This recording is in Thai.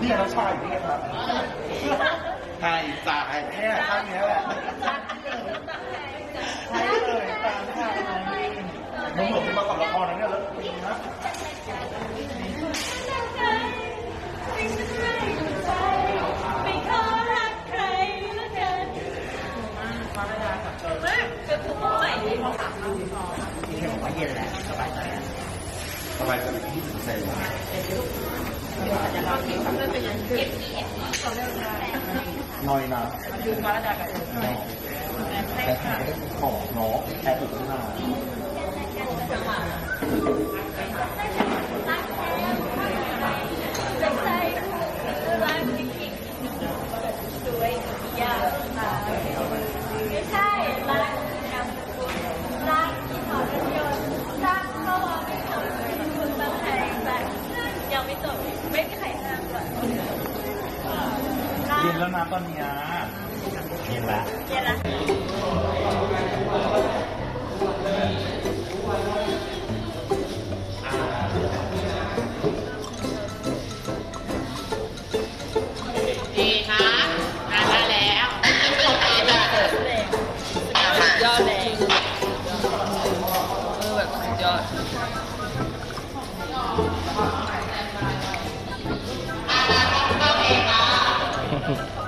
นี่เราชายอยู่นี่ครับใช่จ่ายแค่ข้างนี้แหละใช่เลยตามทางมึงเหมือนเป็นมากับละครนะเนี่ยแล้วเป็นไงนะไม่ขอรักใครเหลือเกินมากเป็นผู้ใหม่ที่เขาถามเราที่เห็นบอกว่าเย็นแล้วสบายใจ สบายใจที่สุดใจว่าจะต้องคิดว่าเรื่องเป็นยังไงเอฟอีเอฟอีเขาเลิกได้น้อยนะยืนฟ้าดากับแต่ถ่ายของเนาะแอบอุดขึ้นมา ไข่ห้าก่อนเย็นแล้วนะตอนเนี้ยเย็นละเย็นละดีค่ะมาแล้วโอเคแบยอดเลยเออแบบสุดยอด 嗯。